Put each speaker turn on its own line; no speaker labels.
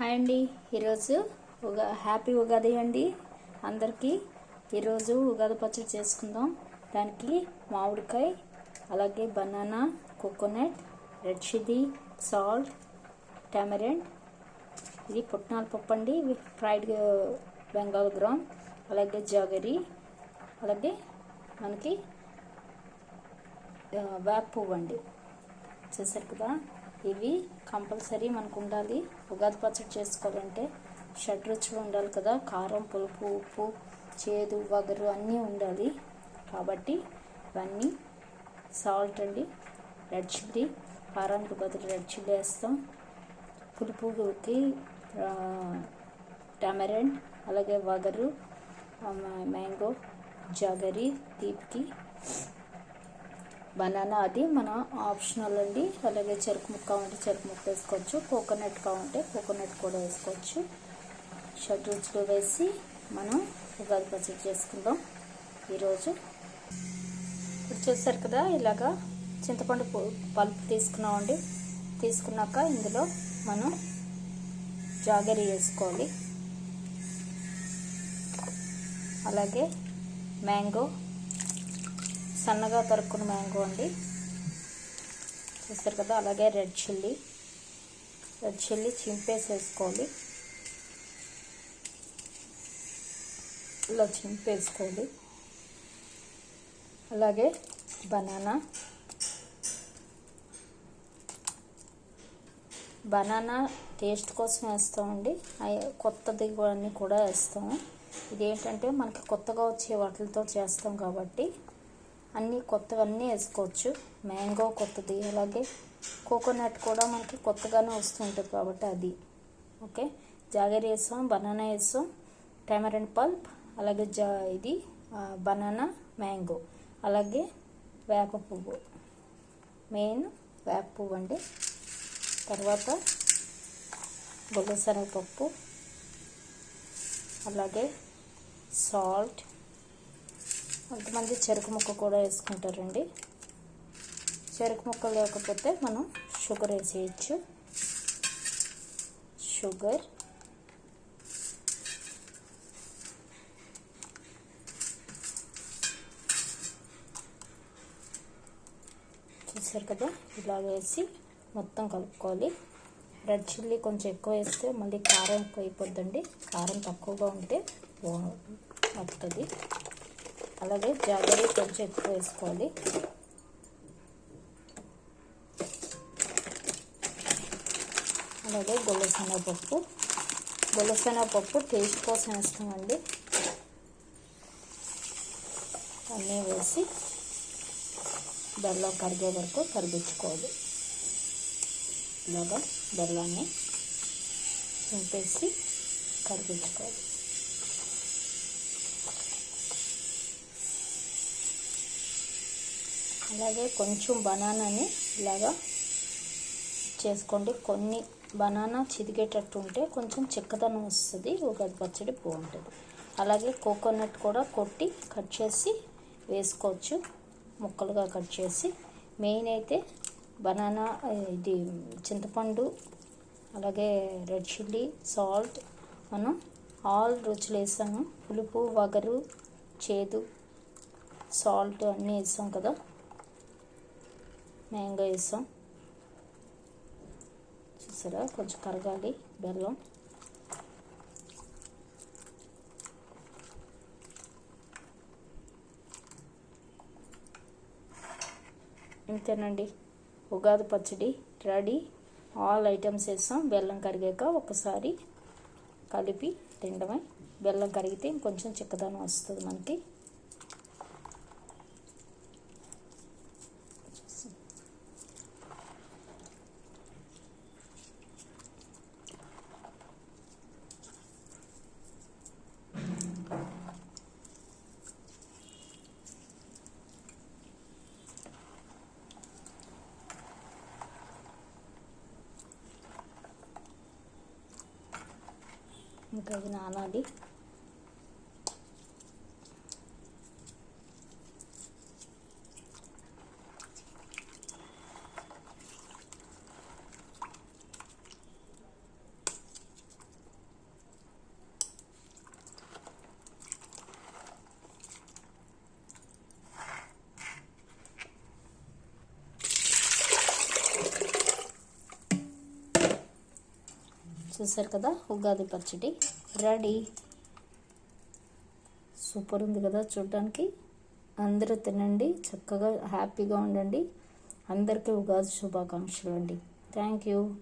Hi అండి. ఈరోజు ఉగా happy Ugadi అండి. అందరికీ ఈరోజు ఉగాది పచ్చడి చేసుకుందాం. దానికి మామిడికాయ అలాగే banana coconut red chilli salt tamarind ఇది పుట్నాల పప్పు అండి. ఫ్రైడ్ బెంగాల్ గ్రామ్ అలాగే జాగరి అలాగే మనకి వేప పువ్వు అండి. చూసారు కదా? ఇవి కంపల్సరీ మనకు ఉండాలి. ఉగాది పచ్చడి చేసుకోవాలంటే షడ్రుచులు ఉండాలి కదా. కారం పులుపు ఉప్పు చేదు వగరు అన్నీ ఉండాలి. కాబట్టి ఇవన్నీ సాల్ట్ అండి. రెడ్ చిల్లీ కారానికి బదులు రెడ్ చిల్లీ వేస్తాం. పులుపుకి టమరెండ్ అలాగే వగరు మ్యాంగో జాగరి తీపికి బనానా అది మన ఆప్షనల్ అండి. అలాగే చెరుకు ముక్క కావాలంటే చెరుకు ముక్క వేసుకోవచ్చు. కోకోనట్ కావాలంటే కోకోనట్ కూడా వేసుకోవచ్చు. షడ్ రుచులు వేసి మనం ఉగాది పచ్చడి చేసుకుందాం ఈరోజు. ఇప్పుడు చూసారు కదా ఇలాగా చింతపండు పు- పల్పు తీసుకున్నామండి. తీసుకున్నాక ఇందులో మనం జాగరి వేసుకోవాలి. అలాగే మ్యాంగో సన్నగా తరుక్కున్న మ్యాంగో అండి. చూస్తారు కదా అలాగే రెడ్ చిల్లీ. రెడ్ చిల్లీ చింపేసేసుకోవాలి. ఇలా చింపేసుకోవాలి. అలాగే బనానా. బనానా టేస్ట్ కోసం వేస్తామండి. కొత్తది కూడా అన్నీ కూడా వేస్తాము. ఇదేంటంటే మనకి కొత్తగా వచ్చే వాటితో చేస్తాం కాబట్టి అన్నీ కొత్తవన్నీ వేసుకోవచ్చు. మ్యాంగో కొత్తది అలాగే కోకోనట్ కూడా మనకి కొత్తగానే వస్తుంటుంది కాబట్టి అది. ఓకే? జాగరి వేసాం బనానా వేసాం టమారెంట్ పల్ప్ అలాగే జా ఇది బనానా మ్యాంగో అలాగే వేప పువ్వు. మెయిన్ వేప పువ్వు అండి. తర్వాత పప్పు అలాగే సాల్ట్ కొంతమంది చెరుకు ముక్క కూడా వేసుకుంటారండి. చెరుకు ముక్క లేకపోతే మనం షుగర్ వేసేయచ్చు. షుగర్. చూసారు కదా? ఇలా వేసి మొత్తం కలుపుకోవాలి. రెడ్ చిల్లీ కొంచెం ఎక్కువ వేస్తే మళ్ళీ కారం ఎక్కువ అయిపోద్దండి. కారం తక్కువగా ఉంటే వస్తుంది అలాగే జాగ్రత్త కొంచెం ఎక్కువ వేసుకోవాలి అలాగే గొల్లశనగపప్పు గొల్లశనగపప్పు టేస్ట్ కోసం వేస్తామండి. అన్నీ వేసి బెల్లం కరిగే వరకు కరిగించుకోవాలి. ఇలాగా బెల్లాన్ని చింపేసి కరిగించుకోవాలి. అలాగే కొంచెం బనానాని ఇలాగా చేసుకోండి. కొన్ని బనానా చిదిగేటట్టు ఉంటే కొంచెం చిక్కదనం వస్తుంది ఉగాది పచ్చడి బాగుంటుంది. అలాగే కోకోనట్ కూడా కొట్టి కట్ చేసి వేసుకోవచ్చు ముక్కలుగా కట్ చేసి. మెయిన్ అయితే బనానా ఇది చింతపండు అలాగే రెడ్ చిల్లీ సాల్ట్. మనం ఆల్ రుచులు వేసాము. పులుపు వగరు చేదు సాల్ట్ అన్నీ వేసాం కదా. మ్యాంగో వేసాం. చూసారా? కొంచెం కరగాలి. బెల్లం. ఇంతేనండి. ఉగాది పచ్చడి రెడీ. ఆల్ ఐటమ్స్ వేస్తాం బెల్లం కరిగాక ఒకసారి కలిపి తినడమే. బెల్లం కరిగితే ఇంకొంచెం చిక్కదనం వస్తుంది మనకి. ఇంకా ఇది నానాలి చూసారు కదా ఉగాది పచ్చడి. రెడీ. సూపర్ ఉంది కదా చూడడానికి. అందరూ తినండి చక్కగా హ్యాపీగా ఉండండి. అందరికీ ఉగాది శుభాకాంక్షలు అండి. Thank you.